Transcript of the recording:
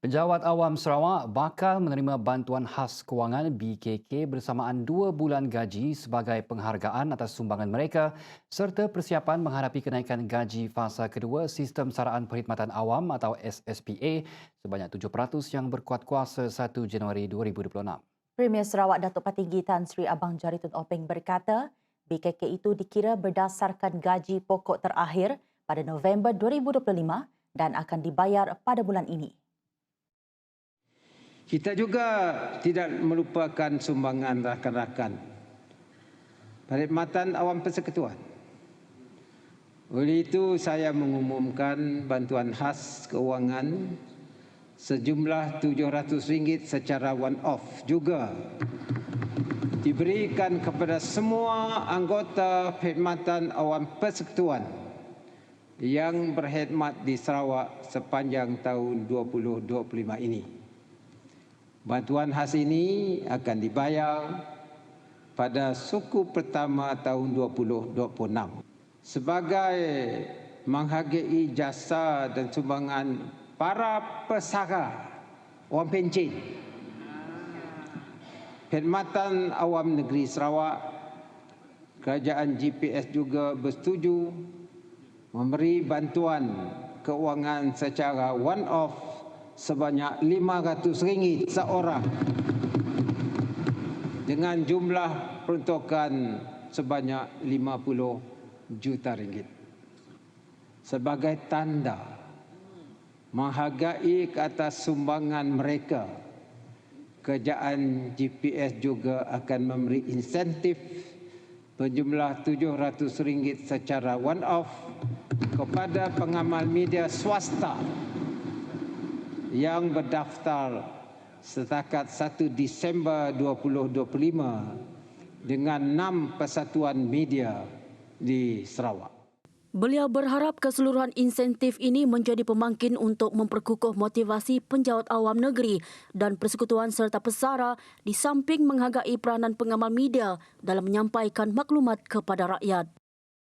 Penjawat Awam Sarawak bakal menerima bantuan khas kewangan BKK bersamaan dua bulan gaji sebagai penghargaan atas sumbangan mereka serta persiapan menghadapi kenaikan gaji fasa kedua Sistem Saraan Perkhidmatan Awam atau SSPA sebanyak 7% yang berkuat kuasa 1 Januari 2026. Premier Sarawak Datuk Patinggi Tan Sri Abang Jaritun Openg berkata, BKK itu dikira berdasarkan gaji pokok terakhir pada November 2025 dan akan dibayar pada bulan ini. Kita juga tidak melupakan sumbangan rakan-rakan perkhidmatan awam persekutuan. Oleh itu saya mengumumkan bantuan khas keuangan sejumlah RM700 secara one-off juga diberikan kepada semua anggota perkhidmatan awam persekutuan yang berkhidmat di Sarawak sepanjang tahun 2025 ini. Bantuan khas ini akan dibayar pada suku pertama tahun 2026 sebagai menghargai jasa dan sumbangan para pesara orang pencen Perkhidmatan Awam Negeri Sarawak Kerajaan GPS juga bersetuju memberi bantuan keuangan secara one-off sebanyak RM500 seorang. Dengan jumlah peruntukan sebanyak 50 juta ringgit. Sebagai tanda menghargai ke atas sumbangan mereka kerajaan GPS juga akan memberi insentif berjumlah RM700 secara one off kepada pengamal media swasta yang berdaftar setakat 1 Disember 2025 dengan enam persatuan media di Sarawak. Beliau berharap keseluruhan insentif ini menjadi pemangkin untuk memperkukuh motivasi penjawat awam negeri dan persekutuan serta pesara di samping menghargai peranan pengamal media dalam menyampaikan maklumat kepada rakyat.